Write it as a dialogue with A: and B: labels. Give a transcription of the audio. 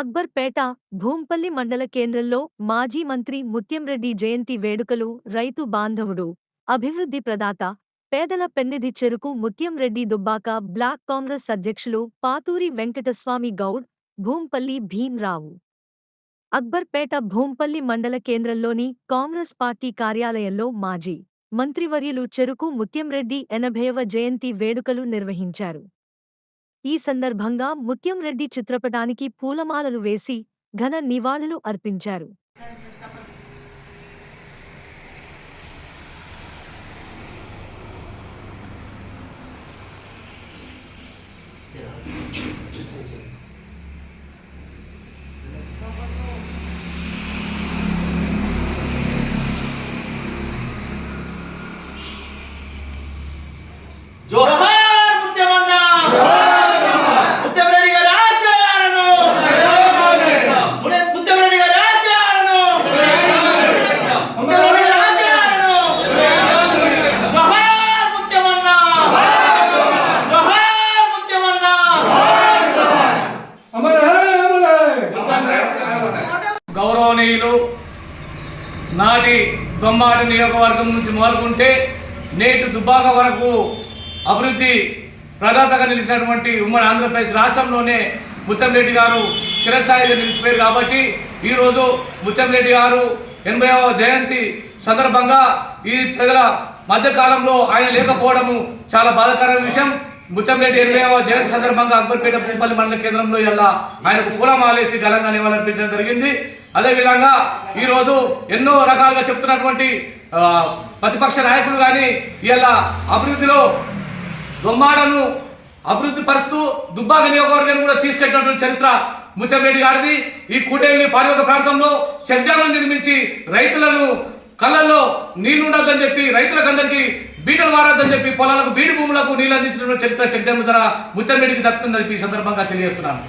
A: అక్బర్పేట భూంపల్లి మండల కేంద్రంలో మాజీ మంత్రి ముత్యంరెడ్డి జయంతి వేడుకలు రైతు బాంధవుడు అభివృద్ధి ప్రదాత పేదల పెన్నిధి చెరుకు ముత్యంరెడ్డి దుబ్బాక బ్లాక్ కాంగ్రెస్ అధ్యక్షులు పాతూరి వెంకటస్వామి గౌడ్ భూంపల్లి భీమ్రావు. అక్బర్పేట భూంపల్లి మండల కేంద్రంలోని కాంగ్రెస్ పార్టీ కార్యాలయంలో మాజీ మంత్రివర్యులు చెరుకు ముత్యంరెడ్డి ఎనభైవ జయంతి వేడుకలు నిర్వహించారు. ఈ సందర్భంగా ముత్యంరెడ్డి చిత్రపటానికి పూలమాలలు వేసి ఘన నివాళులు అర్పించారు
B: Yeah. నాటి దొమ్మాటి నియోజకవర్గం నుంచి మొదలుకుంటే నేటి దుబ్బాక వరకు అభివృద్ధి ప్రదాతగా నిలిచినటువంటి ఉమ్మడి ఆంధ్రప్రదేశ్ రాష్ట్రంలోనే ముత్తంరెడ్డి గారు చిరస్థాయిలో నిలిచిపోయారు కాబట్టి ఈరోజు ముత్తంరెడ్డి గారు ఎనభైవ జయంతి సందర్భంగా ఈ ప్రజల మధ్యకాలంలో ఆయన లేకపోవడము చాలా బాధాకరమైన విషయం. ముత్తంరెడ్డి ఎనభైవ జయంతి సందర్భంగా అక్బర్పేట భూపల్లి మండల కేంద్రంలో ఇలా ఆయనకు పూలమాలేసి ఘనంగా నివాళులర్పించడం జరిగింది. అదేవిధంగా ఈరోజు ఎన్నో రకాలుగా చెప్తున్నటువంటి ప్రతిపక్ష నాయకులు కానీ ఇలా అభివృద్ధిలో దొమ్మాడను అభివృద్ధి పరుస్తూ దుబ్బాక నియోజకవర్గాన్ని కూడా తీసుకెళ్ళినటువంటి చరిత్ర ముత్తంరెడ్డి గారిది. ఈ కూడేళ్ళి పారిక ప్రాంతంలో చెడ్డాలను నిర్మించి రైతులను కళ్ళల్లో నీళ్ళుండొద్దని చెప్పి రైతులకు అందరికీ బీటలు వారద్దని చెప్పి పొలాలకు బీడి భూములకు నీళ్ళు అందించినటువంటి చరిత్ర చెక్ డ్యామ్ ద్వారా ముత్తంరెడ్డికి దక్కుతుందని ఈ సందర్భంగా తెలియజేస్తున్నాను.